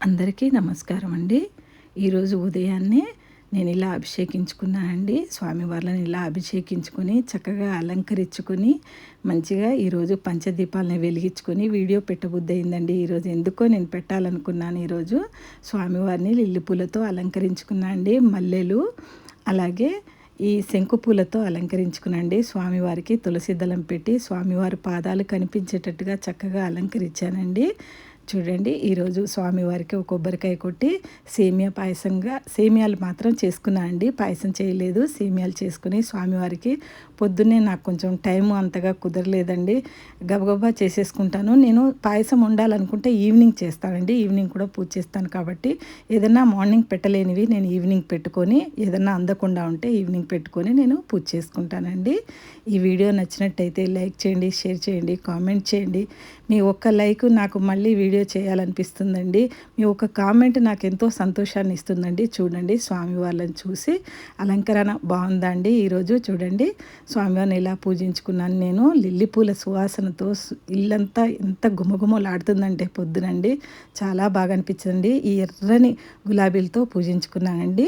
అందరికీ నమస్కారం అండి. ఈరోజు ఉదయాన్నే నేను ఇలా అభిషేకించుకున్నానండి స్వామివార్లను ఇలా అభిషేకించుకొని చక్కగా అలంకరించుకొని మంచిగా ఈరోజు పంచదీపాలని వెలిగించుకొని వీడియో పెట్టబుద్ధి అయిందండి ఈరోజు ఎందుకో నేను పెట్టాలనుకున్నాను ఈరోజు స్వామివారిని లిల్లి పూలతో అలంకరించుకున్నా అండి. మల్లెలు అలాగే ఈ శంకు పూలతో అలంకరించుకునండి స్వామివారికి తులసి దళం పెట్టి స్వామివారి పాదాలు కనిపించేటట్టుగా చక్కగా అలంకరించానండి. చూడండి ఈరోజు స్వామివారికి ఒక కొబ్బరికాయ కొట్టి సేమియా పాయసంగా సేమియాలు మాత్రం చేసుకున్నా అండి. పాయసం చేయలేదు సేమియాలు చేసుకుని స్వామివారికి పొద్దున్నే నాకు కొంచెం టైం అంతగా కుదరలేదండి. గబగబా చేసేసుకుంటాను. నేను పాయసం ఉండాలనుకుంటే ఈవినింగ్ చేస్తానండి. ఈవినింగ్ కూడా పూజ చేస్తాను కాబట్టి ఏదన్నా మార్నింగ్ పెట్టలేనివి నేను ఈవినింగ్ పెట్టుకొని ఏదన్నా అందకుండా ఉంటే ఈవినింగ్ పెట్టుకొని నేను పూజ చేసుకుంటానండి. ఈ వీడియో నచ్చినట్టయితే లైక్ చేయండి షేర్ చేయండి కామెంట్ చేయండి. మీ ఒక్క లైక్ నాకు మళ్ళీ వీడియో చేయాలనిపిస్తుందండి. మీ ఒక్క కామెంట్ నాకు ఎంతో సంతోషాన్ని ఇస్తుందండి చూడండి స్వామి వాళ్ళని చూసి అలంకరణ బాగుందండి ఈరోజు. చూడండి స్వామివారిని ఇలా పూజించుకున్నాను నేను. లిల్లీ పూల సువాసనతో ఇల్లంతా ఎంత గుమగుమలాడుతుందంటే పొద్దునండి. చాలా బాగా అనిపించింది ఈ ఎర్రని గులాబీలతో పూజించుకున్నానండి.